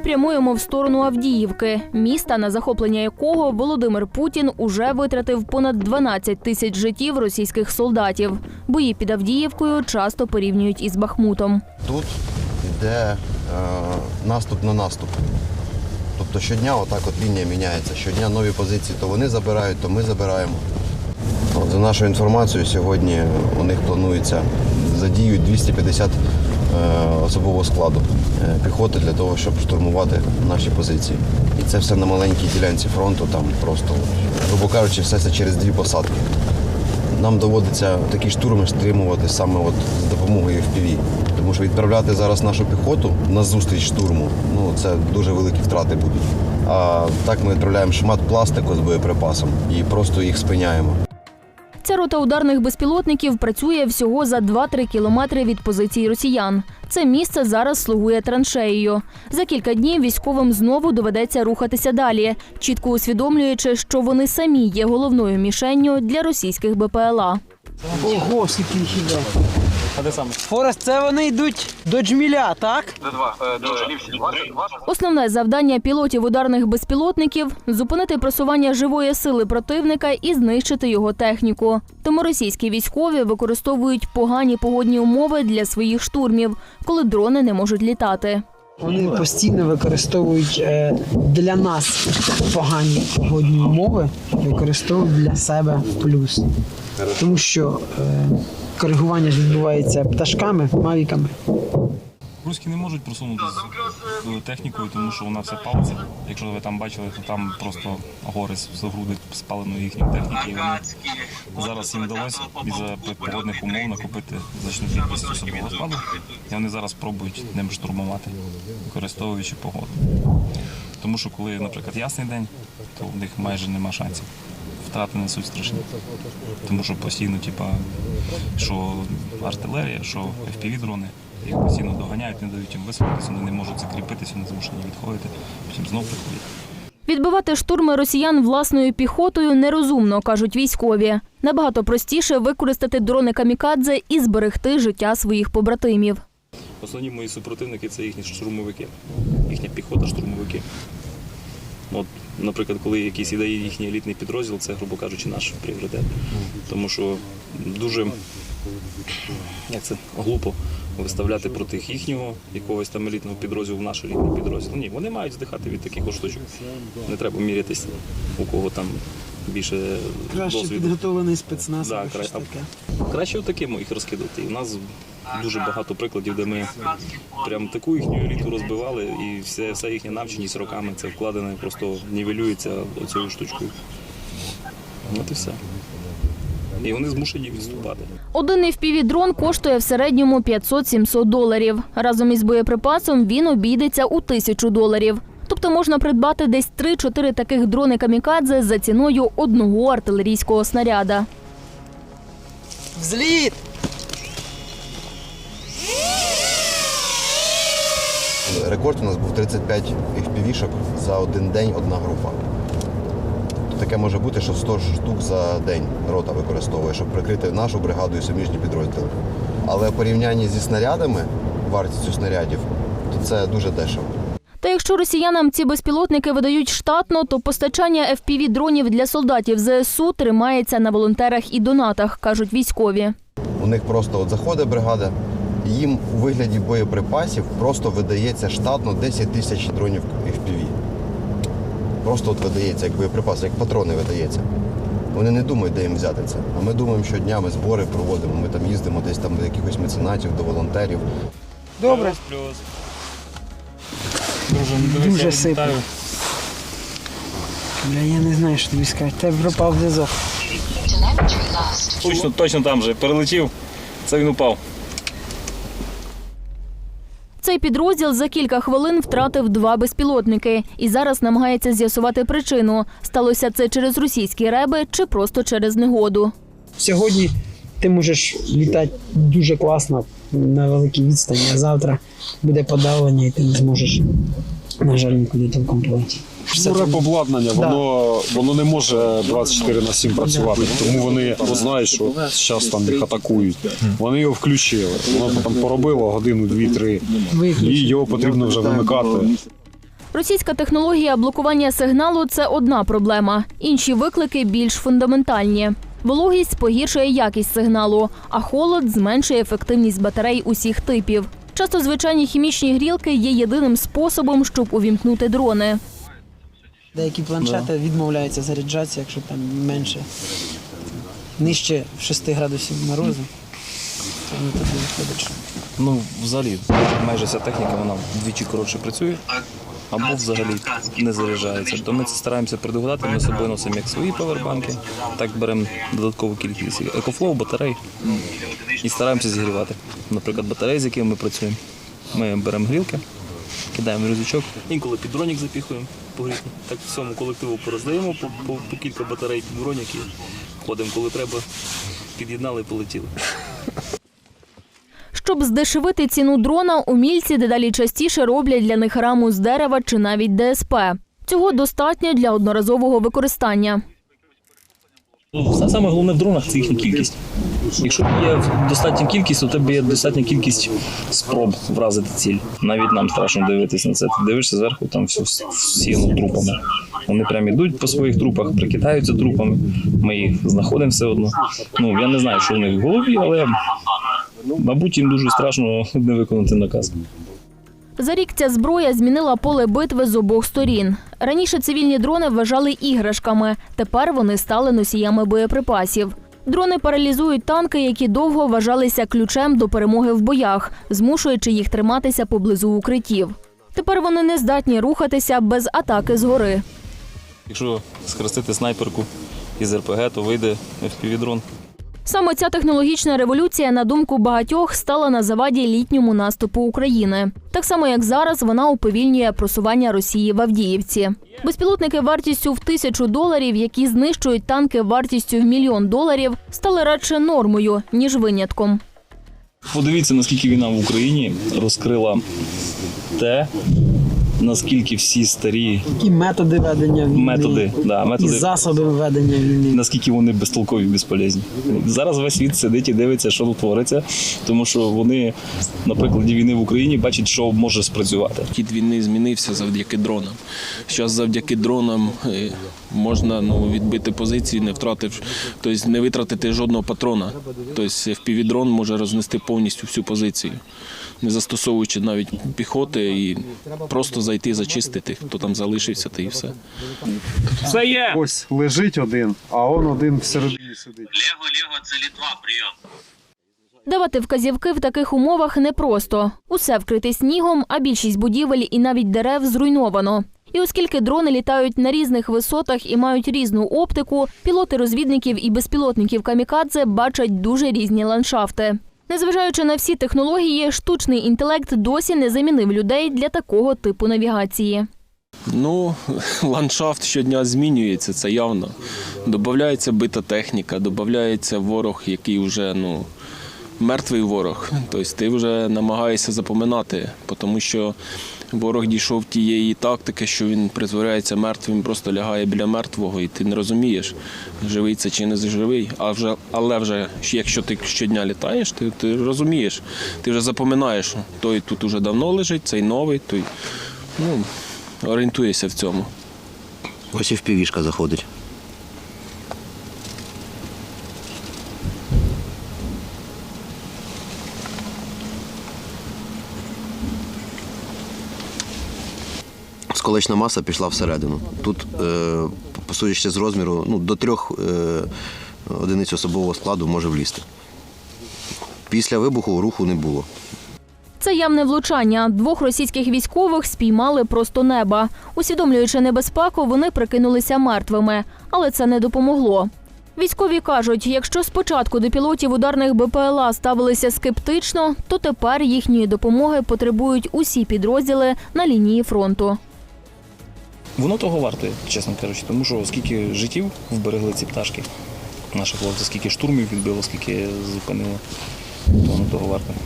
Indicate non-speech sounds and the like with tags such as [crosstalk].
Ми прямуємо в сторону Авдіївки, міста, на захоплення якого Володимир Путін уже витратив понад 12 тисяч життів російських солдатів. Бої під Авдіївкою часто порівнюють із Бахмутом. Тут йде е, наступ на наступ. Тобто щодня отак от лінія міняється. Щодня нові позиції, то вони забирають, то ми забираємо. От, за нашою інформацією, сьогодні у них планується задіють 250 е, особового складу е, піхоти для того, щоб штурмувати наші позиції. І це все на маленькій ділянці фронту, там просто, грубо кажучи, все це через дві посадки. Нам доводиться такі штурми стримувати саме от з допомогою FPV. Тому що відправляти зараз нашу піхоту на зустріч штурму, ну це дуже великі втрати будуть. А так ми відправляємо шмат пластику з боєприпасом і просто їх спиняємо. Ця рота ударних безпілотників працює всього за 2-3 кілометри від позицій росіян. Це місце зараз слугує траншеєю. За кілька днів військовим знову доведеться рухатися далі, чітко усвідомлюючи, що вони самі є головною мішенню для російських БПЛА. Ого. А де саме? Форест, це вони йдуть до джміля, так? Основне завдання пілотів ударних безпілотників зупинити просування живої сили противника і знищити його техніку. Тому російські військові використовують погані погодні умови для своїх штурмів, коли дрони не можуть літати. Вони постійно використовують е, для нас погані погодні умови, використовують для себе плюс. Тому що е, коригування ж відбувається пташками, мавіками. Руські не можуть просунутися з технікою, тому що вона вся палиться. Якщо ви там бачили, то там просто гори з груди спаленої їхньої техніки. І вони зараз їм вдалося із-за погодних умов накупити значну кількість особового складу. І вони зараз пробують ним штурмувати, використовуючи погоду. Тому що коли, наприклад, ясний день, то в них майже нема шансів. Втрати несуть страшні. Тому що постійно, типа, що артилерія, що FPV-дрони, їх постійно доганяють, не дають їм висунутися, вони не можуть закріпитися, вони змушені відходити, потім знов приходять. Відбивати штурми росіян власною піхотою нерозумно, кажуть військові. Набагато простіше використати дрони камікадзе і зберегти життя своїх побратимів. Основні мої супротивники це їхні штурмовики, їхня піхота, штурмовики. От, наприклад, коли якийсь іде їхній елітний підрозділ, це, грубо кажучи, наш пріоритет. Тому що дуже як це, глупо виставляти проти їхнього якогось там елітного підрозділу в наш елітний підрозділ. Ні, вони мають здихати від таких штучок. Не треба мірятись, у кого там більше Краще досвіду. підготовлений спецназ Да, або щось таке. Краще отаким їх розкидати. І у нас дуже багато прикладів, де ми прям таку їхню еліту розбивали, і все, вся їхня навченість роками це вкладене, просто нівелюється оцією штучкою. От і все. І вони змушені відступати. Один FPV-дрон коштує в середньому 500-700 доларів. Разом із боєприпасом він обійдеться у тисячу доларів. Тобто можна придбати десь 3-4 таких дрони камікадзе за ціною одного артилерійського снаряда. Взліт! Рекорд у нас був 35 FPV-шок за один день одна група. Таке може бути, що 100 штук за день рота використовує, щоб прикрити нашу бригаду і суміжні підрозділи. Але в порівнянні зі снарядами, вартістю снарядів, то це дуже дешево. Та якщо росіянам ці безпілотники видають штатно, то постачання FPV-дронів для солдатів ЗСУ тримається на волонтерах і донатах, кажуть військові. У них просто от заходить бригада, і їм у вигляді боєприпасів просто видається штатно 10 тисяч дронів FPV. Просто от видається як боєприпас, як патрони видається. Вони не думають, де їм взяти це. А ми думаємо, що днями збори проводимо. Ми там їздимо десь там до якихось меценатів, до волонтерів. Добре. Плюс. Друже, Дуже сипе. Бля, я не знаю, що тобі сказати. Тебе пропав зв'язок. Точно, точно там же. Перелетів, це він упав. Цей підрозділ за кілька хвилин втратив два безпілотники і зараз намагається з'ясувати причину. Сталося це через російські реби чи просто через негоду. Сьогодні ти можеш літати дуже класно на великій відстані, а завтра буде подавлення і ти не зможеш, на жаль, нікуди толком полетіти. Ну, реп обладнання, воно, воно не може 24 на 7 працювати, тому вони знають, що зараз там їх атакують. Вони його включили. Воно там поробило годину, дві-три, і його потрібно вже вимикати. Російська технологія блокування сигналу це одна проблема. Інші виклики більш фундаментальні. Вологість погіршує якість сигналу, а холод зменшує ефективність батарей усіх типів. Часто звичайні хімічні грілки є єдиним способом, щоб увімкнути дрони. Деякі планшети відмовляються заряджатися, якщо там менше, нижче 6 градусів морозу. Вони тоді виходить, Ну, взагалі, майже вся техніка вона вдвічі коротше працює, або взагалі не заряджається. То ми це стараємося предугадати, ми собою носимо як свої павербанки, так беремо додаткову кількість екофлоу, батарей і стараємося зігрівати. Наприклад, батареї, з якими ми працюємо. Ми беремо грілки, кидаємо рюкзачок, інколи під дронік запіхуємо погріти. Так всьому колективу пороздаємо по, по, по кілька батарей під дронік і ходимо, коли треба, під'єднали і полетіли. Щоб здешевити ціну дрона, умільці дедалі частіше роблять для них раму з дерева чи навіть ДСП. Цього достатньо для одноразового використання. Ну, Саме головне в дронах це їхня кількість. Якщо є достатня кількість, то тебе є достатня кількість спроб вразити ціль. Навіть нам страшно дивитися на це. Ти дивишся зверху, там все всіяно трупами. Вони прям ідуть по своїх трупах, прикидаються трупами. Ми їх знаходимо все одно. Ну я не знаю, що в них в голові, але мабуть їм дуже страшно [laughs] не виконати наказ. За рік ця зброя змінила поле битви з обох сторін. Раніше цивільні дрони вважали іграшками, тепер вони стали носіями боєприпасів. Дрони паралізують танки, які довго вважалися ключем до перемоги в боях, змушуючи їх триматися поблизу укриттів. Тепер вони не здатні рухатися без атаки згори. Якщо схрестити снайперку із РПГ, то вийде FPV-дрон. Саме ця технологічна революція, на думку багатьох, стала на заваді літньому наступу України. Так само, як зараз, вона уповільнює просування Росії в Авдіївці. Безпілотники вартістю в тисячу доларів, які знищують танки вартістю в мільйон доларів, стали радше нормою ніж винятком. Подивіться, наскільки війна в Україні розкрила те, наскільки всі старі які методи ведення війни, методи, да, і засоби ведення війни. наскільки вони безтолкові і безполезні. Зараз весь світ сидить і дивиться, що тут твориться, тому що вони на прикладі війни в Україні бачать, що може спрацювати. Хід війни змінився завдяки дронам. Зараз завдяки дронам е, можна ну, відбити позиції, не втратив, тобто не витратити жодного патрона. Тобто FPV-дрон може рознести повністю всю позицію, не застосовуючи навіть піхоти і просто зайти зачистити, хто там залишився, та і все. Це є. Ось лежить один, а он один всередині сидить. Лего, Лего, це Літва, прийом. Давати вказівки в таких умовах непросто. Усе вкрите снігом, а більшість будівель і навіть дерев зруйновано. І оскільки дрони літають на різних висотах і мають різну оптику, пілоти розвідників і безпілотників камікадзе бачать дуже різні ландшафти. Незважаючи на всі технології, штучний інтелект досі не замінив людей для такого типу навігації. Ну, [laughs] ландшафт щодня змінюється, це явно. Додається бита техніка, додається ворог, який вже ну, мертвий ворог. Тобто ти вже намагаєшся запоминати, тому що ворог дійшов тієї тактики, що він притворяється мертвим, просто лягає біля мертвого, і ти не розумієш, живий це чи не живий. А вже, але вже якщо ти щодня літаєш, ти, ти розумієш, ти вже запоминаєш, той тут уже давно лежить, цей новий, той. Ну, орієнтуєшся в цьому. Ось і в півішка заходить. Сколечна маса пішла всередину. Тут, е, посудячи з розміру, ну, до трьох е, одиниць особового складу може влізти. Після вибуху руху не було. Це явне влучання. Двох російських військових спіймали просто неба. Усвідомлюючи небезпеку, вони прикинулися мертвими, але це не допомогло. Військові кажуть, якщо спочатку до пілотів ударних БПЛА ставилися скептично, то тепер їхньої допомоги потребують усі підрозділи на лінії фронту. Воно того варте, чесно кажучи, тому що скільки життів вберегли ці пташки, наші хлопці, скільки штурмів відбило, скільки зупинило, то воно того вартує.